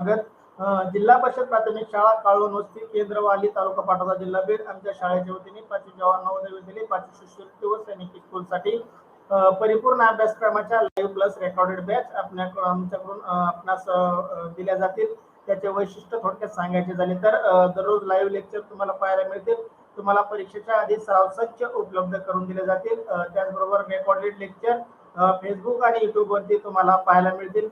स्वागत. जिल्हा परिषद प्राथमिक शाळा काळून वस्ती केंद्रवाली तालुका पाटोदा जिल्हा बीड आमच्या शाळेच्या वतीने पाचवी जवाहर नवोदय विद्यालय पाचवी शिष्यवृत्ती व सैनिक स्कूलसाठी. परिपूर्ण अभ्यासक्रमाच्या लाईव्ह प्लस रेकॉर्डेड बॅच आपल्या आमच्याकडून आपणास दिल्या जातील. त्याचे वैशिष्ट्य थोडक्यात सांगायचे झाले तर दररोज लाईव्ह लेक्चर तुम्हाला पाहायला मिळतील. तुम्हाला परीक्षेच्या आधी सराव संच उपलब्ध करून दिले जातील. त्याचबरोबर रेकॉर्डेड लेक्चर फेसबुक आणि युट्यूबवरती तुम्हाला पाहायला मिळतील.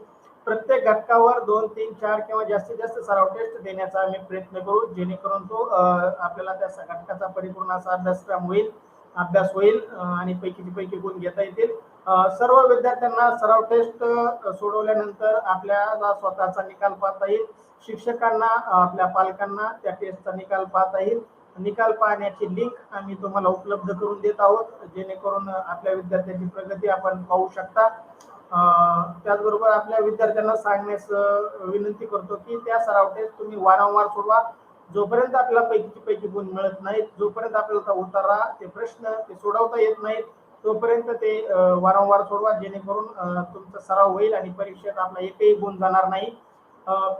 प्रत्येक घटकावर दोन तीन चार किंवा जास्तीत जास्त सराव टेस्ट देण्याचा आम्ही प्रयत्न करू जेणेकरून तो आपल्याला त्या घटकाचा परिपूर्ण असा अभ्यासक्रम होईल अभ्यास होईल आणि पैकीची पैकी गुण घेता येतील. सर्व विद्यार्थ्यांना सराव टेस्ट सोडवल्यानंतर आपल्याला स्वतःचा निकाल पाहता येईल. शिक्षकांना आपल्या पालकांना त्या टेस्टचा निकाल पाहता येईल. निकाल पाहण्याची लिंक आम्ही तुम्हाला उपलब्ध करून देत आहोत जेणेकरून आपल्या विद्यार्थ्यांची प्रगती आपण पाहू शकता. त्याचबरोबर आपल्या विद्यार्थ्यांना सांगण्यास विनंती करतो की त्या सराव टेस्ट तुम्ही वारंवार सोडवा. जोपर्यंत आपल्याला पैकीची पैकी गुण मिळत नाहीत जोपर्यंत आपल्याला उतारा ते प्रश्न ते सोडवता येत नाहीत तोपर्यंत ते वारंवार सोडवा. जेणेकरून तुमचा सराव होईल आणि परीक्षेत आपला एकही गुण जाणार नाही.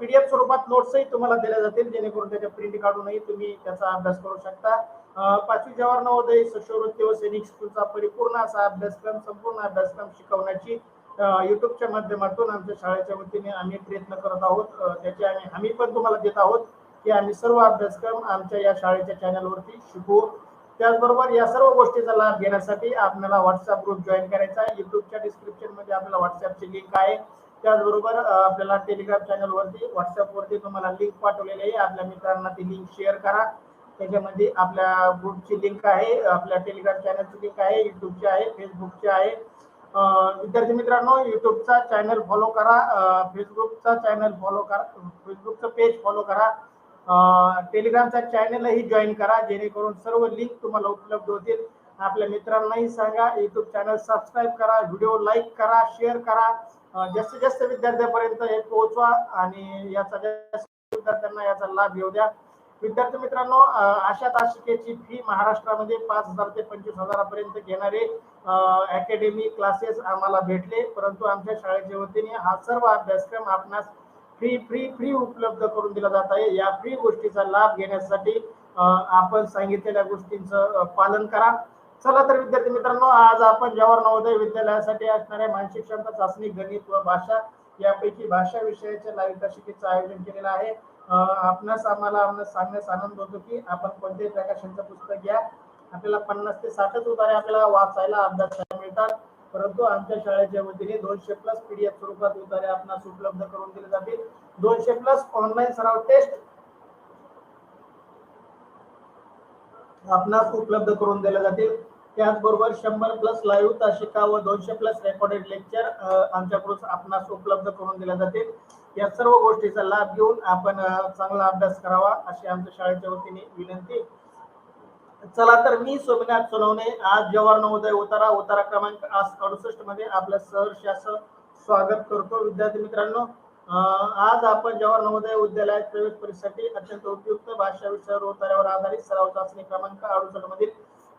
पीडीएफ स्वरूपात नोट्सही तुम्हाला दिल्या जातील जेणेकरून त्याच्या प्रिंट काढूनही तुम्ही त्याचा अभ्यास करू शकता. पाचवी जवाहर नवोदय शिष्यवृत्ती व सैनिक स्कूलचा परिपूर्ण असा अभ्यासक्रम संपूर्ण अभ्यासक्रम शिकवण्याची युट्यूबच्या माध्यमातून आमच्या शाळेच्या वतीने आम्ही प्रयत्न करत आहोत. त्याची आम्ही हमी पण तुम्हाला देत आहोत की आम्ही सर्व अभ्यासक्रम आमच्या या शाळेच्या चॅनलवरती शिकवू त्याचबरोबर या सर्व गोष्टीचा लाभ घेण्यासाठी आपल्याला व्हॉट्सअप ग्रुप जॉईन करायचा आहे. युट्यूबच्या डिस्क्रिप्शनमध्ये आपल्याला व्हॉट्सअपची लिंक आहे. त्याचबरोबर आपल्याला टेलिग्राम चॅनलवरती व्हॉट्सअपवरती तुम्हाला लिंक पाठवलेली आहे. आपल्या मित्रांना ती लिंक शेअर करा. त्याच्यामध्ये आपल्या ग्रुपची लिंक आहे. आपल्या टेलिग्राम चॅनलची लिंक आहे. युट्यूबची आहे. फेसबुकची आहे. विद्यार्थी मित्रांनो युट्यूबचा चॅनल फॉलो करा. फेसबुकचा चॅनल फॉलो करा. फेसबुकचं पेज फॉलो करा. टेलिग्रामचा चॅनलही जॉईन करा. जेणेकरून सर्व लिंक तुम्हाला उपलब्ध होतील. आपल्या मित्रांनाही सांगा. युट्यूब चॅनल सबस्क्राईब करा. व्हिडिओ लाईक करा. शेअर करा. जास्तीत जास्त विद्यार्थ्यांपर्यंत हे पोहोचवा. आणि याचा जास्त विद्यार्थ्यांना याचा लाभ घेऊ द्या. विद्यार्थी मित्रांनो अशा तासिकेची फी महाराष्ट्रामध्ये पाच हजार ते पंचवीस हजारापर्यंत घेणारे अकॅडमी क्लासेस आम्हाला भेटले. परंतु आमच्या शाळेच्या वतीने हा सर्व अभ्यासक्रम आपणास फ्री फ्री फ्री उपलब्ध करून दिला जात आहे. या फ्री गोष्टीचा लाभ घेण्यासाठी आपण सांगितलेल्या गोष्टींचं पालन करा. चला तर विद्यार्थी मित्रांनो आज आपण जवाहर नवोदय विद्यालयासाठी असणाऱ्या मानसिक क्षमता चाचणी गणित व भाषा यापैकी भाषा विषयाच्या लाईव्ह तासिकेचं आयोजन केलेलं आहे. आपणास आम्हाला आम्हाला सांगण्यास आनंद होतो की आपण कोणत्याही प्रकाशनचं पुस्तक घ्या. आपल्याला पन्नास ते साठच उतारे आपल्याला वाचायला अभ्यासायला मिळतात. परंतु आमच्या शाळेच्या वतीने दोनशे प्लस पीडीएफ स्वरूपात उतारे आपणास उपलब्ध करून दिले जातील. दोनशे प्लस ऑनलाईन सराव टेस्ट आपणास उपलब्ध करून दिले जातील. त्याचबरोबर शंभर प्लस लाईव्ह तासिका व दोनशे प्लस रेकॉर्डेड लेक्चर आमच्याकडून आपणास उपलब्ध करून दिले जातील. या सर्व गोष्टीचा लाभ घेऊन आपण चांगला अभ्यास करावा अशी आमच्या शाळेच्या वतीने विनंती. चला तर मी सोमनाथ सोनवणे आज जवाहर नवोदय उतारा उतारा क्रमांक आज अडुसष्टमध्ये आपलं सहर्ष स्वागत करतो. विद्यार्थी मित्रांनो आज आपण जवाहर नवोदय विद्यालयात प्रवेश परीक्षेसाठी अत्यंत उपयुक्त भाषा विषयावर उतार्यावर आधारित सराव चाचणी क्रमांक अडुसष्ट मधील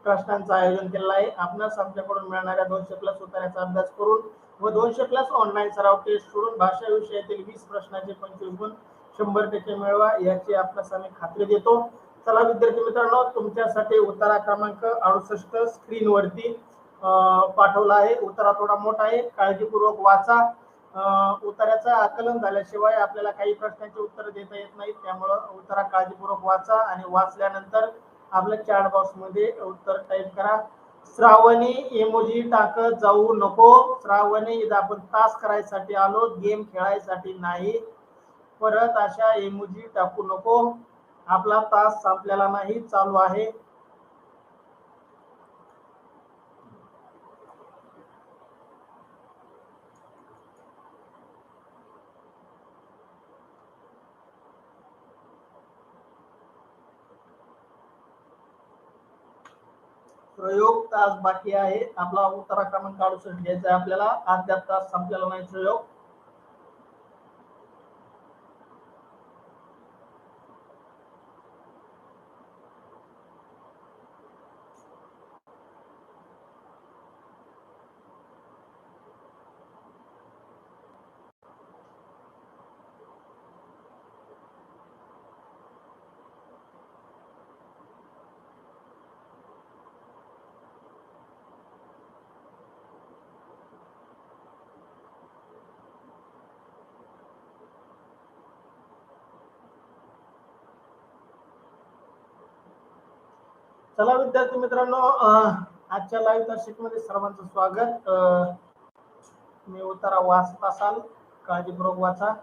प्रश्नांचं आयोजन केलं आहे. आपणास आमच्याकडून मिळणाऱ्या दोनशे प्लस उतार्याचा अभ्यास करून व दोनशे प्लस ऑनलाईन सराव टेस्ट सोडून भाषा विषयातील वीस प्रश्नाचे पंचवीस गुण शंभर टक्के मिळवा याची आपणास आम्ही खात्री देतो. चला विद्यार्थी मित्रांनो तुमच्यासाठी उतारा क्रमांक अडुसष्ट स्क्रीनवरती पाठवला आहे. उतारा थोडा मोठा आहे. काळजीपूर्वक वाचा. अं, उतार्याचं आकलन झाल्याशिवाय आपल्याला काही प्रश्नांची उत्तर देता येत नाहीत. त्यामुळं उतारा काळजीपूर्वक वाचा आणि वाचल्यानंतर आपल्या चॅट बॉक्समध्ये उत्तर टाईप करा. श्रावणी इमोजी टाकत जाऊ नको. श्रावणी इथं आपण तास करायसाठी आलो गेम खेळायसाठी नाही. परत अशा इमोजी टाकू नको. आपला तास संपलेला नाही चालू आहे. प्रयोग तास बाकी आहे आपला उत्तराक्रमण क्रमांक अडुसष्ट घ्यायचा आहे आपल्याला. अद्याप तास संपलेला नाही प्रयोग. चला विद्यार्थी मित्रांनो आजच्या लाईव्ह दर्शकमध्ये सर्वांचं स्वागत. अं, उतारा वाचत असाल काळजीपूर्वक वाचा.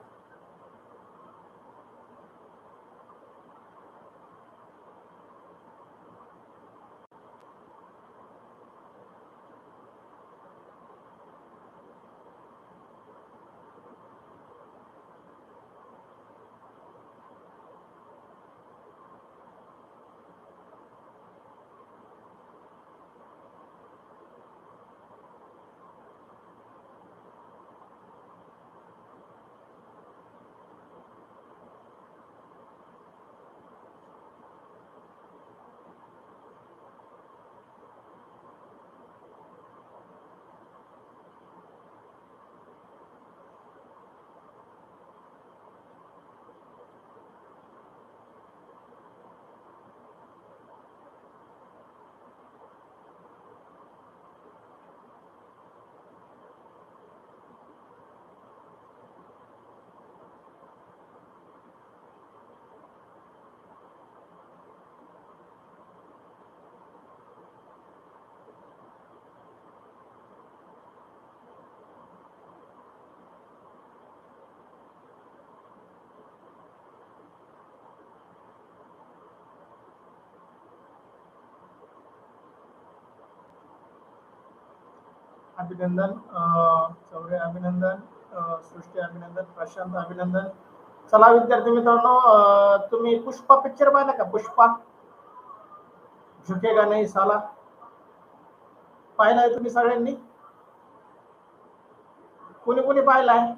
अभिनंदन चौरे अभिनंदन सृष्टी अभिनंदन प्रशांत अभिनंदन. चला विद्यार्थी मित्रांनो तुम्ही पुष्पा पिक्चर पाहिला का? पुष्पा. झुकेगा नाही साला? पाहिलाय तुम्ही सगळ्यांनी? कुणी कुणी पाहिलाय?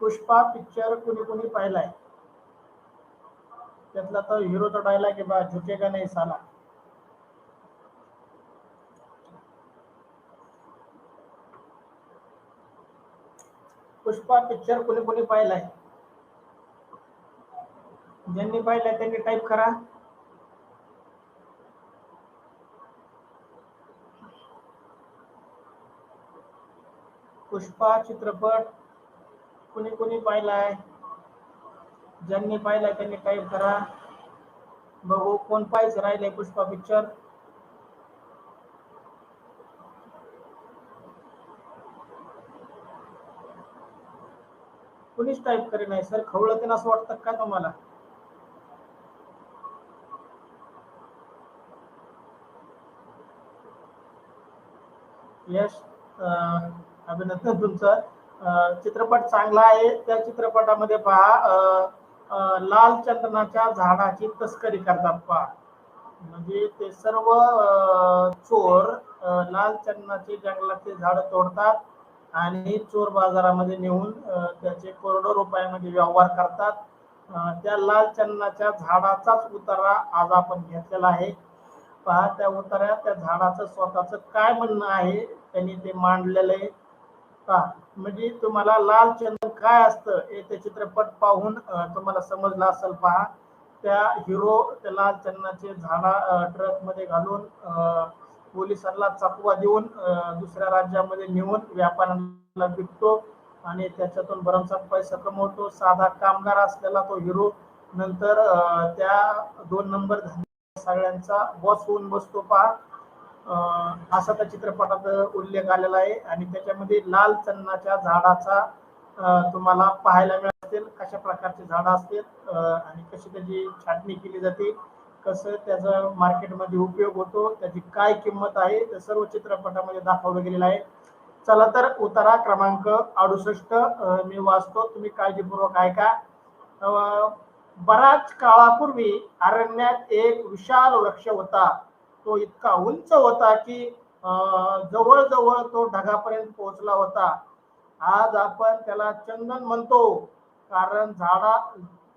पुष्पा पिक्चर कुणी कुणी पाहिलाय? त्यातला तर हिरोचा डायलॉग आहे बा झुकेगा नाही साला? पुष्पा पिक्चर कोणी कोणी पाहिलाय? ज्यांनी पाहिलाय त्यांनी टाईप करा. पुष्पा चित्रपट कोणी कोणी पाहिलाय? ज्यांनी पाहिलाय त्यांनी टाईप करा. बघू कोण पाहायचं राहिलंय पुष्पा पिक्चर कुणीच टाईप करे नाही सर खवळते असं वाटतं का तुम्हाला? यश अभिनंदन तुमचं. चित्रपट चांगला आहे. त्या चित्रपटामध्ये पहा अं, लाल चंदनाच्या झाडाची तस्करी करतात पहा. म्हणजे ते सर्व अं, चोर लाल चंदनाचे जंगलाचे झाड तोडतात. आणि चोर बाजारामध्ये नेऊन त्याचे करोडो रुपयामध्ये व्यवहार करतात. त्या लाल चंदनाच्या झाडाचाच उतारा आज आपण घेतलेला आहे. पहा त्या उतारा त्या झाडाचं स्वतःच काय म्हणणं आहे त्यांनी ते मांडलेलं आहे. पहा म्हणजे तुम्हाला लाल चंदन काय असतं हे ते चित्रपट पाहून तुम्हाला समजलं असेल पहा. त्या हिरो त्या लाल चंदनाचे झाडा ट्रकमध्ये घालून अं, पोलिसांना चकवा देऊन दुसऱ्या राज्यामध्ये नेऊन व्यापाऱ्यांना विकतो आणि त्याच्यातून भरमसाठ पैसा कमवतो. साधा कामगार असलेला तो हिरो नंतर त्या दोन नंबर सगळ्यांचा बॉस होऊन बसतो. पहा असा त्या चित्रपटात उल्लेख आलेला आहे आणि त्याच्यामध्ये लाल चन्नाच्या झाडाचा तुम्हाला पाहायला मिळतील कशा प्रकारचे झाडं असतील आणि कशी त्याची छाटणी केली जाते. कसं त्याचा मार्केटमध्ये उपयोग होतो त्याची काय किंमत आहे ते सर्व चित्रपटामध्ये दाखवलं गेलेलं आहे. चला तर उतारा क्रमांक अडुसष्ट मी वाचतो. तुम्ही काळजीपूर्वक ऐका. का बराच काळापूर्वी अरण्यात एक विशाल वृक्ष होता. तो इतका उंच होता की जवळजवळ तो ढगापर्यंत पोहोचला होता. आज आपण त्याला चंदन म्हणतो. कारण झाडा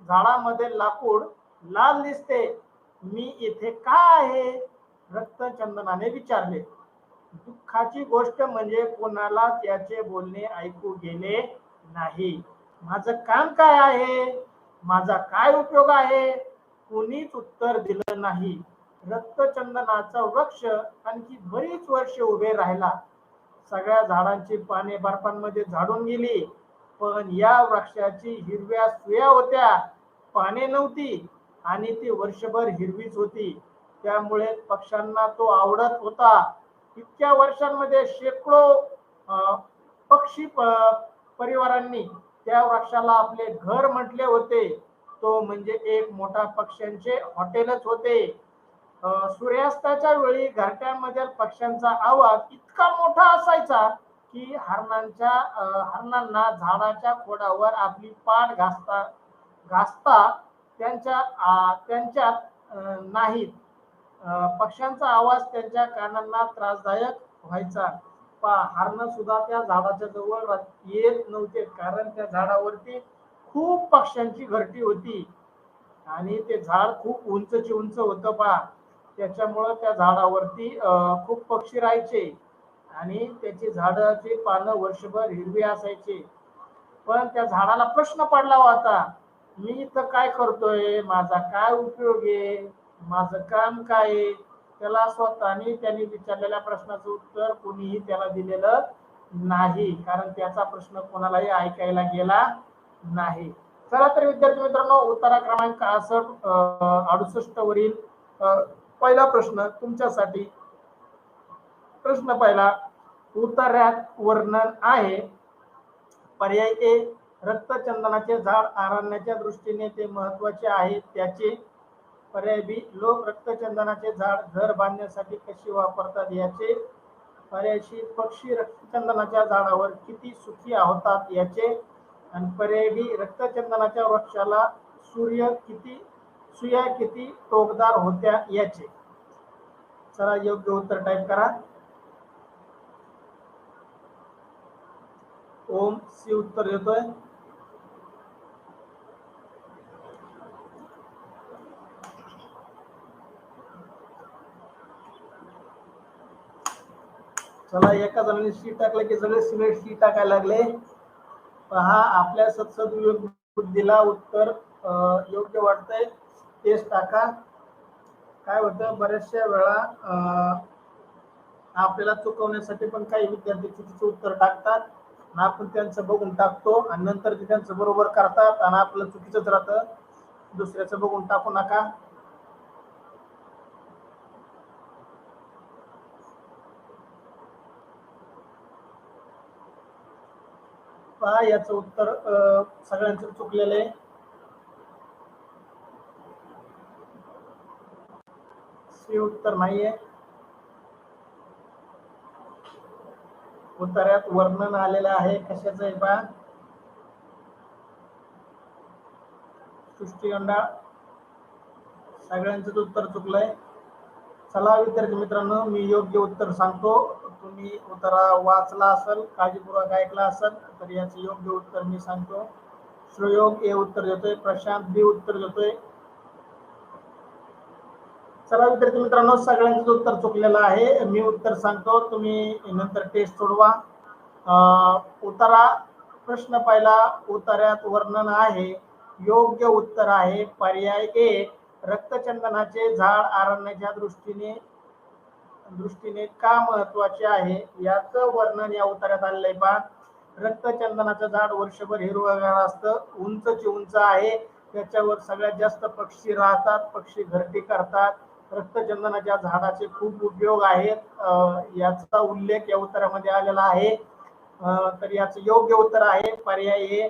झाडामध्ये लाकूड लाल दिसते. मी इथे का आहे? रक्तचंदनाने विचारले. दुःखाची गोष्ट म्हणजे कोणाला त्याचे बोलणे ऐकू गेले नाही. माझं काम काय आहे? माझा काय उपयोग आहे? कोणीच उत्तर दिलं नाही. रक्तचंदनाचा वृक्ष आणखी बरीच वर्ष उभे राहिला. सगळ्या झाडांची पाने बर्फांमध्ये झाडून गेली. पण या वृक्षाची हिरव्या सुया होत्या. पाने नव्हती. आणि ती वर्षभर हिरवीच होती. त्यामुळे पक्ष्यांना तो आवडत होता. इतक्या वर्षांमध्ये शेकडो पक्षी परिवारांनी त्या वृक्षाला आपले घर म्हटले होते. तो म्हणजे एक मोठा पक्ष्यांचे हॉटेलच होते. सूर्यास्ताच्या वेळी घरट्यांमध्ये पक्ष्यांचा आवाज इतका मोठा असायचा की हरणांच्या हरणांना झाडाच्या खोडावर आपली पाठ घासता घासता त्यांच्या त्यांच्या त्यांच्यात नाहीत. पक्ष्यांचा आवाज त्यांच्या कानांना त्रासदायक व्हायचा. पा हरण सुद्धा त्या झाडाच्या जवळ येत नव्हते. कारण त्या झाडावरती खूप पक्ष्यांची घरटी होती. आणि ते झाड खूप उंचची उंच होतं पा त्याच्यामुळं त्या झाडावरती खूप पक्षी राहायचे. आणि त्याची झाडाची पानं वर्षभर हिरवी असायचे. पण त्या झाडाला प्रश्न पडला होता. मी इथं काय करतोय? माझा काय उपयोग आहे? माझं काम काय आहे? त्याला स्वतःने त्यांनी विचारलेल्या प्रश्नाचं उत्तर कोणीही त्याला दिलेलं नाही. कारण त्याचा प्रश्न कोणालाही ऐकायला गेला नाही. चला तर विद्यार्थी मित्रांनो उत्तरा क्रमांक असं अडुसष्ट वरील पहिला प्रश्न तुमच्यासाठी. प्रश्न पहिला उतार्यात वर्णन आहे. पर्याय ए रक्तचंदनाचे झाड आरण्याच्या दृष्टीने ते महत्त्वाचे आहे. त्याचे पर्याय बी लोक रक्तचंदनाचे झाड घर बांधण्यासाठी कशी वापरतात? याचे पर्याय सी पक्षी रक्तचंदनाच्या झाडावर किती सुखी होतात? याचे आणि पर्याय डी रक्तचंदनाच्या वृक्षाला सूर्य किती सुया किती टोकदार होत्या? याचे. चला योग्य उत्तर टाईप करा. ओम सी उत्तर देतोय. चला एका जणांनी शीट टाकलं की सगळे सिमेंट शी टाकायला लागले. पहा आपल्या सत्सद बुद्धीला उत्तर योग्य वाटतंय. तेच टाका. काय होतं बऱ्याचशा वेळा अं, आपल्याला चुकवण्यासाठी पण काही विद्यार्थी चुकीचं उत्तर टाकतात आणि आपण त्यांचं बघून टाकतो आणि नंतर ते त्यांचं बरोबर करतात आणि आपलं चुकीचंच राहतं. दुसऱ्याचं बघून टाकू नका. पहा याचं उत्तर अं, सगळ्यांचं चुकलेलं आहे? सी उत्तर नाहीये. उत्तरात वर्णन आलेलं आहे. कशाचं आहे पहा सृष्टीगंडा. सगळ्यांचंच उत्तर चुकलंय. चला विद्यार्थी मित्रांनो मी योग्य उत्तर सांगतो. तुम्ही उत्तरा वाचला असेल काळजीपूर्वक ऐकला असेल तर याचं योग्य उत्तर मी सांगतो. सुयोग ए उत्तर देतोय प्रशांत बी उत्तर देतोय. चला विद्यार्थी मित्रांनो सगळ्यांचं उत्तर चुकलेलं आहे. मी उत्तर सांगतो तुम्ही नंतर टेस्ट सोडवा. अं, उतारा प्रश्न पहिला उतार्यात वर्णन आहे. योग्य उत्तर आहे पर्याय ए रक्तचंदनाचे झाड आरण्याच्या दृष्टीने दृष्टीने का महत्त्वाचे आहे याचं वर्णन या उतार्यात आलेलं आहे पहा. रक्तचंदनाचं झाड वर्षभर हिरवगार असतं उंचची उंच आहे. त्याच्यावर सगळ्यात जास्त पक्षी राहतात पक्षी घरटी करतात. रक्तचंदनाच्या झाडाचे खूप उपयोग आहेत. याचा उल्लेख या उत्तरामध्ये आलेला आहे. तर याचं योग्य उत्तर आहे पर्याय ए.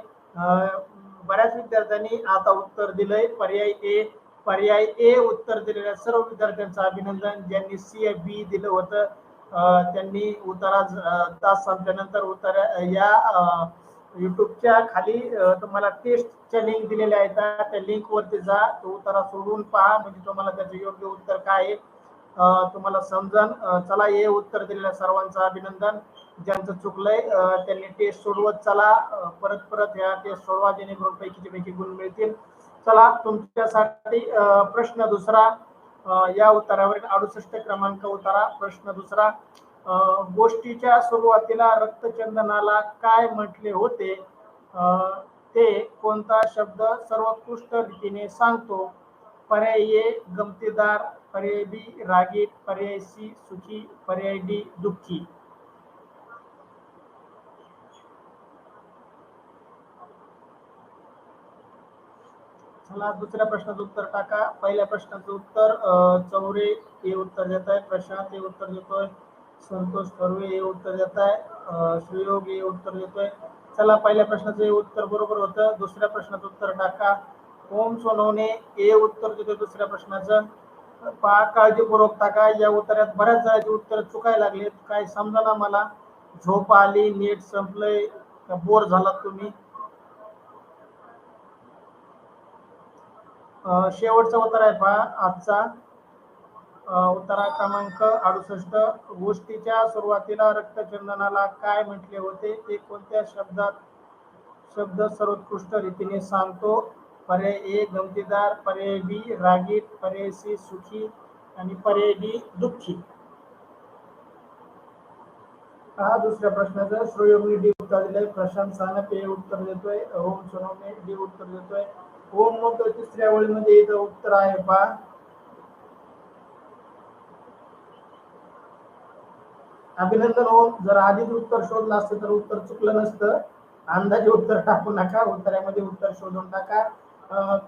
बऱ्याच विद्यार्थ्यांनी आता उत्तर दिलंय पर्याय ए. पर्याय ए उत्तर दिलेल्या सर्व विद्यार्थ्यांचं अभिनंदन. ज्यांनी सी ए बी दिलं होतं त्यांनी उतारा तास संपल्यानंतर उतारा या युट्यूबच्या खाली तुम्हाला टेस्टच्या लिंक दिलेल्या आहेत. त्या लिंक वरती जा. तो उतारा सोडून पहा. म्हणजे तुम्हाला त्याचं योग्य उत्तर काय आहे. तुम्हाला समजन. चला हे उत्तर दिलेल्या सर्वांचं अभिनंदन. ज्यांचं चुकलंय त्यांनी टेस्ट सोडवत चला. परत परत ह्या टेस्ट सोडवा. जेणेकरून पैकीचे पैकी गुण मिळतील. चला तुमच्यासाठी प्रश्न दुसरा या उत्तरावरील अडुसष्ट क्रमांक उतारा. प्रश्न दुसरा गोष्टीच्या सुरुवातीला रक्तचंदनाला काय म्हटले होते? ते कोणता शब्द सर्वोत्कृष्ट रीतीने सांगतो? पर्याय ए गमतीदार पर्याय बी रागीट पर्याय सी सुखी पर्याय डी दुःखी. चला दुसऱ्या प्रश्नाचं उत्तर टाका. पहिल्या प्रश्नाचं उत्तर चौरे हे उत्तर देत आहे. प्रशांत हे उत्तर देतोय. संतोष कर्वे हे उत्तर देत आहे. अं, सुयोग हे उत्तर देतोय. चला पहिल्या प्रश्नाचं हे उत्तर बरोबर होतं. दुसऱ्या प्रश्नाचं उत्तर टाका. ओम सोनवणे हे उत्तर देतोय दुसऱ्या प्रश्नाचं. पहा काळजीपूर्वक टाका. या उत्तरात बऱ्याच जणांची उत्तर चुकायला लागलेत. काय समजा ना मला? झोप आली नीट संपलंय. बोर झालात तुम्ही? शेवटचा उत्तर आहे पहा आजचा अं, उत्तरा क्रमांक अडुसष्ट. गोष्टीच्या सुरुवातीला रक्तचंदनाला काय म्हटले होते ते कोणत्या शब्दात शब्द सर्वोत्कृष्ट रीतीने सांगतो? पर्याय ए गमतीदार पर्याय बी रागीत पर्याय सी सुखी आणि पर्याय डी दुःखी. हा दुसऱ्या प्रश्नाचं श्रोयोगनी डी उत्तर दिलंय. प्रशांत सानप हे उत्तर देतोय. ओम सोनवने डी उत्तर देतोय. हो मग तिसऱ्या ओळीमध्ये इथं उत्तर आहे पा अभिनंदन ओम जर आधीच उत्तर शोधलं असतं तर उत्तर चुकलं नसतं. अंदाजे उत्तर टाकू नका उत्तरामध्ये उत्तर शोधून टाका.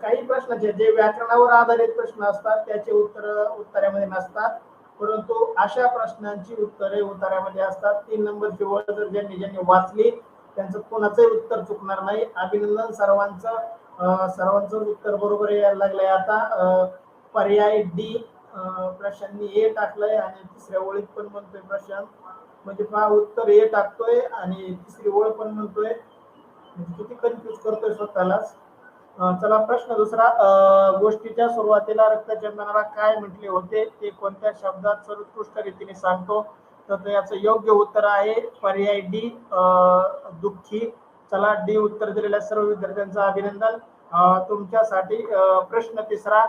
काही प्रश्नाचे जे व्याकरणावर आधारित प्रश्न असतात त्याचे उत्तर उत्तरामध्ये नसतात. परंतु अशा प्रश्नांची उत्तरे उतारामध्ये असतात. तीन नंबरची ओळ जर ज्यांनी ज्यांनी वाचली त्यांचं कोणाचंही उत्तर चुकणार नाही. अभिनंदन सर्वांचं. सर्वांचं उत्तर बरोबर यायला लागलंय. आता पर्याय डी प्रशांतनी ए टाकलंय आणि तिसऱ्या ओळीत पण म्हणतोय प्रशांत. म्हणजे पहा उत्तर ए टाकतोय आणि तिसरी ओळ पण म्हणतोय. म्हणजे किती कन्फ्युज करतोय स्वतःलाच. चला प्रश्न दुसरा गोष्टीच्या सुरुवातीला रक्तचंदनाला काय म्हटले होते? ते कोणत्या शब्दात सर्वोत्कृष्ट रीतीने सांगतो? तर याचं योग्य उत्तर आहे पर्याय डी दुःखी. चला डी उत्तर दिलेल्या सर्व विद्यार्थ्यांचं अभिनंदन. तुमच्यासाठी प्रश्न तिसरा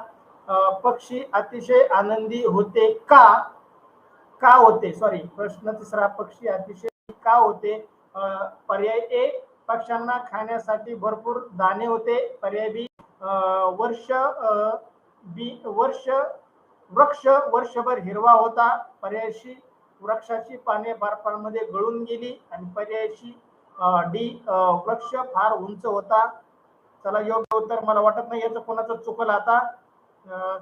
पक्षी अतिशय आनंदी होते का? का होते? सॉरी प्रश्न तिसरा पक्षी अतिशय का होते? पर्याय ए पक्ष्यांना खाण्यासाठी भरपूर दाणे होते. पर्याय बी वर्ष बी वर्ष वृक्ष वर्षभर हिरवा होता. पर्यायशी वृक्षाची पाने बर्फामध्ये गळून गेली. आणि पर्यायशी डी वृक्ष फार उंच होता. चला योग्य उत्तर मला वाटत नाही याचं कोणाचं चुकलं आता?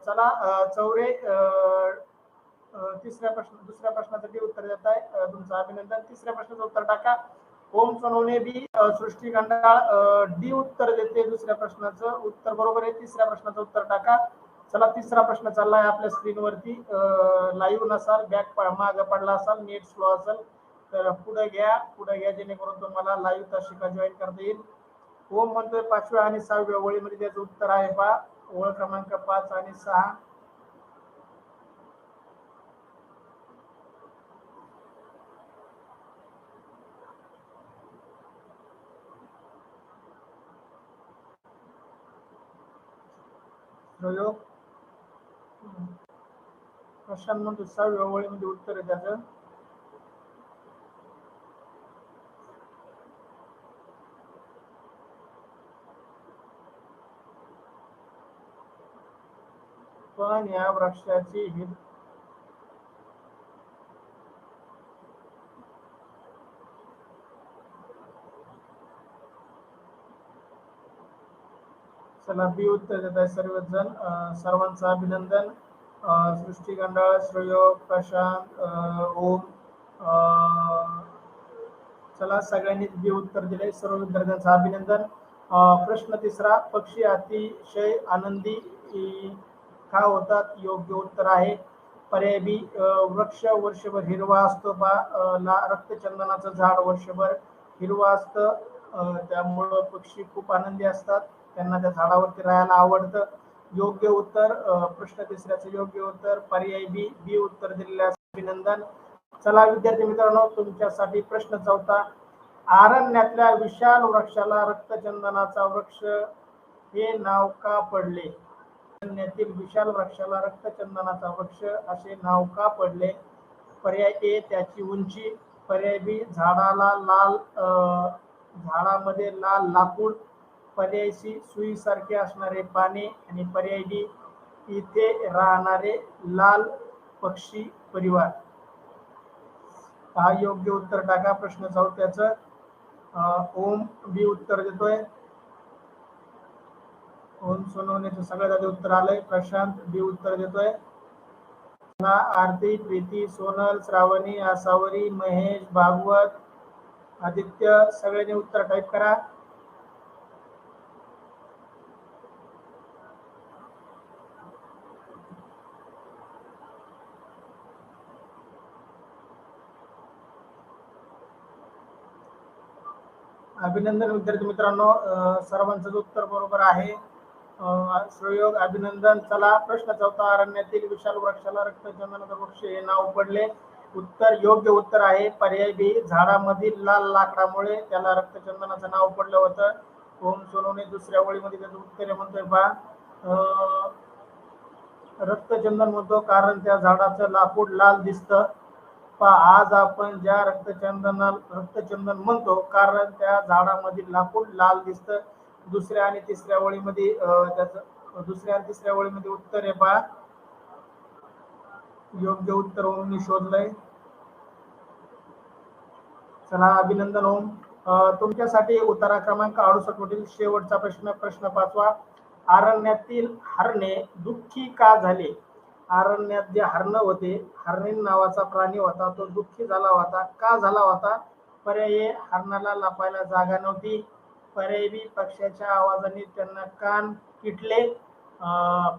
चला चौरे तिसऱ्या प्रश्न दुसऱ्या प्रश्नासाठी उत्तर देत आहे तुमचं अभिनंदन. तिसऱ्या प्रश्नाचं उत्तर टाका. ओम सोनवणे बी सृष्टी गंडाळ डी उत्तर देते दुसऱ्या प्रश्नाचं. उत्तर बरोबर आहे तिसऱ्या प्रश्नाचं उत्तर टाका. चला तिसरा प्रश्न चाललाय आपल्या स्क्रीनवरती लाईव्ह नसाल बॅक माग पडला असाल नेट स्लो असेल. तर पुढे घ्या पुढे घ्या जेणेकरून तुम्हाला लाईव्ह तासिका जॉईन करता येईल. ओम म्हणतोय पाचव्या आणि सहाव्या ओळीमध्ये त्याचं उत्तर आहे पा ओळ क्रमांक पाच आणि सहा. प्रयोग प्रशांत म्हणतो सहाव्या ओळीमध्ये उत्तर आहे त्याचं. पण या वृक्षाची हिर चला बी उत्तर देत आहे सर्वजण सर्वांचं अभिनंदन. सृष्टी गंडाळ श्रेय प्रशांत ओम चला सगळ्यांनी बी उत्तर दिले. सर्व विद्यार्थ्यांचं अभिनंदन. प्रश्न तिसरा पक्षी अतिशय आनंदी इ- का होतात योग्य उत्तर आहे. पर्याय बी वृक्ष वर्षभर हिरवा असतो बा ला रक्तचंदनाचं झाड वर्षभर हिरवा असतं. त्यामुळं पक्षी खूप आनंदी असतात. त्यांना त्या झाडावरती राहायला आवडतं. योग्य उत्तर प्रश्न तिसऱ्याचं योग्य उत्तर. पर्याय बी बी उत्तर दिलेल्यास अभिनंदन. चला विद्यार्थी मित्रांनो तुमच्यासाठी प्रश्न चौथा. आरण्यातल्या विशाल वृक्षाला रक्तचंदनाचा वृक्ष हे नाव का पडले? अरण्यातील विशाल वृक्षाला रक्तचंदनाचा वृक्ष असे नाव का पडले? पर्याय ए त्याची उंची. पर्याय बी झाडाला लाल झाडामध्ये लाल लाकूड. पर्याय सी सुईसारखे असणारे पाने. आणि पर्याय डी इथे राहणारे लाल पक्षी परिवार. हा योग्य उत्तर टाका. प्रश्न चौथ्याचं ओम बी उत्तर देतोय. ओम ओम सगळ्यात आधी उत्तर आलंय. प्रशांत बी उत्तर देतोय. आरती प्रीती सोनल श्रावणी आसावरी महेश भागवत आदित्य सगळ्यांनी उत्तर टाईप करा. अभिनंदन विद्यार्थी मित्रांनो सर्वांचं उत्तर बरोबर आहे. सहयोग अभिनंदन. चला प्रश्न चौथा अरण्यातील विशाल वृक्षाला रक्तचंदन वृक्ष हे नाव पडले उत्तर योग्य उत्तर आहे. पर्याय बी झाडामधील लाल लाकडामुळे त्याला रक्तचंदनाचं नाव पडलं होतं. ओम सोनवणे दुसऱ्या ओळीमध्ये त्याचं उत्तर आहे म्हणतोय बा. रक्तचंदन म्हणतो कारण त्या झाडाचं लाकूड लाल दिसतं. पहा आज आपण ज्या रक्तचंदना रक्तचंदन म्हणतो कारण त्या झाडामधील लाकूड लाल दिसतं. दुसऱ्या आणि तिसऱ्या ओळीमध्ये त्याचं दुसऱ्या आणि तिसऱ्या ओळीमध्ये उत्तर आहे पहा योग्य उत्तर ओमनी शोधलंय. चला अभिनंदन ओम. तुमच्यासाठी उत्तरा क्रमांक अडुसष्ट मधील शेवटचा प्रश्न प्रश्न पाचवा. अरण्यातील हरणे दुःखी का झाले? अरण्यात जे हरण होते हरणीन नावाचा प्राणी होता तो दुःखी झाला होता. का झाला होता? पर्याय हरणाला लपायला जागा नव्हती. पर्याय पक्षाच्या आवाजाने त्यांना कान किटले. अं,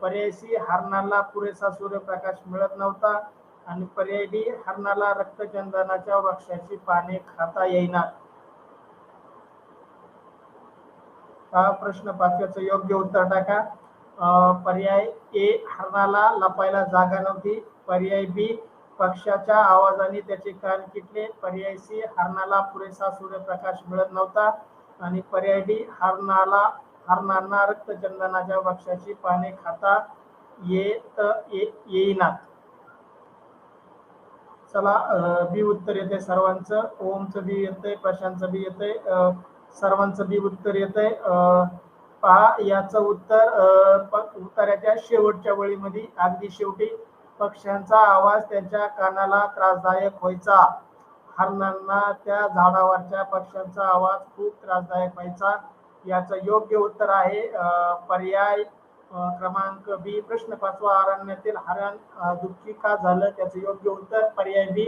हरणाला पुरेसा सूर्यप्रकाश मिळत नव्हता आणि पर्यायी हरणाला रक्तचंदनाच्या वृक्षाची पाने खाता येईना. हा प्रश्न पाचव्याचं योग्य उत्तर टाका. पर्याय ए हरणाला लपायला जागा नव्हती. पर्याय बी पक्षाच्या आवाजाने त्याचे कान किटले. पर्याय सी हरणाला पुरेसा सूर्यप्रकाश मिळत नव्हता. आणि पर्याय डी हरणाला हरणांना रक्तचंदनाच्या वृक्षाची पाने खाता येत येईनात. चला बी उत्तर येते सर्वांचं. ओमचं बी येतंय प्रशांतचं बी येतंय सर्वांचं बी उत्तर येतंय. पहा याचं उत्तर उत्तराच्या शेवटच्या वळीमध्ये. अगदी शेवटी पक्ष्यांचा आवाज त्यांच्या कानाला त्रासदायक व्हायचा. हरणांना त्या झाडावरच्या पक्ष्यांचा आवाज खूप त्रासदायक व्हायचा. याचं योग्य उत्तर आहे पर्याय क्रमांक बी प्रश्न पाचवा अरण्यातील हरण दुःखी का झालं? त्याचं योग्य उत्तर पर्याय बी.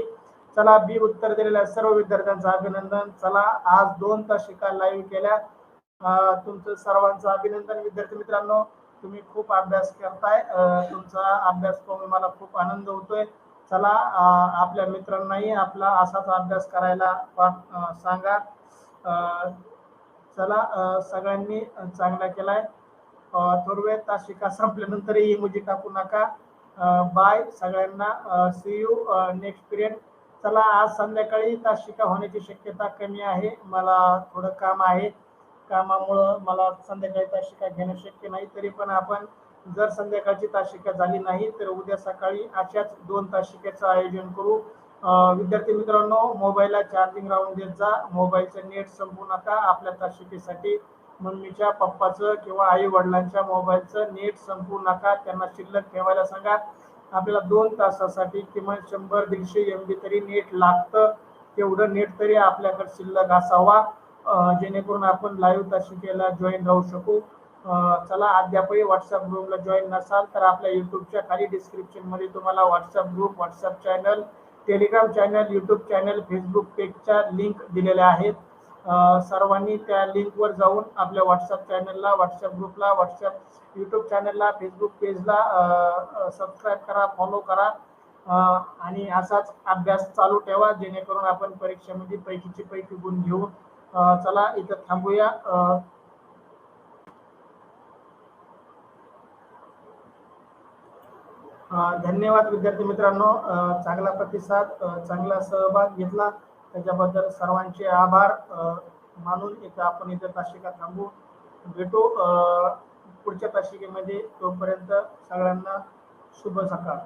चला बी उत्तर दिलेल्या सर्व विद्यार्थ्यांचं अभिनंदन. चला आज दोन तासिका लाईव्ह केल्या. तुमचं सर्वांचं अभिनंदन. विद्यार्थी मित्रांनो तुम्ही खूप अभ्यास करताय. तुमचा अभ्यास पाहून मला खूप आनंद होतोय. चला आपल्या मित्रांनाही आपला असाच अभ्यास करायला सांगा. चला सगळ्यांनी चांगला केलाय. अं, थोरवे तासिका संपल्यानंतर इमोजी टाकू नका. बाय सगळ्यांना. सी यू नेक्स्ट पिरियड चला आज संध्याकाळी तासिका होण्याची शक्यता कमी आहे. मला थोडं काम आहे. कामामुळं मला संध्याकाळी तासिका घेणं शक्य नाही. तरी पण आपण जर संध्याकाळची तासिका झाली नाही तर उद्या सकाळी अशाच दोन तासिकेचं आयोजन करू. विद्यार्थी मित्रांनो मोबाईलला चार्जिंग राहून देत जा. मोबाईलचं नेट संपू नका. आपल्या तासिकेसाठी मम्मीच्या पप्पाचं किंवा आई वडिलांच्या मोबाईलचं नेट संपू नका. त्यांना शिल्लक ठेवायला सांगा. आपल्याला दोन तासासाठी किमान शंभर दीडशे एम बी तरी नेट लागतं. तेवढं नेट तरी आपल्याकडे शिल्लक असावा. जेणेकरून आपण लाईव्ह तासिकेला जॉईन राहू शकू. चला अद्यापही व्हॉट्सअप ग्रुपला जॉईन नसाल तर आपल्या युट्यूबच्या खाली डिस्क्रिप्शनमध्ये तुम्हाला WhatsApp group WhatsApp channel Telegram channel YouTube channel Facebook पेजच्या link दिलेल्या आहेत. सर्वांनी त्या लिंकवर जाऊन आपल्या व्हॉट्सअप चॅनलला व्हॉट्सअप ग्रुपला व्हॉट्सअप युट्यूब चॅनलला फेसबुक पेजला सबस्क्राईब करा फॉलो करा. आणि असाच अभ्यास चालू ठेवा जेणेकरून आपण परीक्षेमध्ये पैकीची पैकी गुण घेऊ चला इथं थांबूया. धन्यवाद विद्यार्थी मित्रांनो. चांगला प्रतिसाद चांगला सहभाग घेतला. त्याच्याबद्दल सर्वांचे आभार. मानून इथं आपण इथं तासिका थांबू भेटू. पुढच्या तासिकेमध्ये तोपर्यंत सगळ्यांना शुभ सकाळ.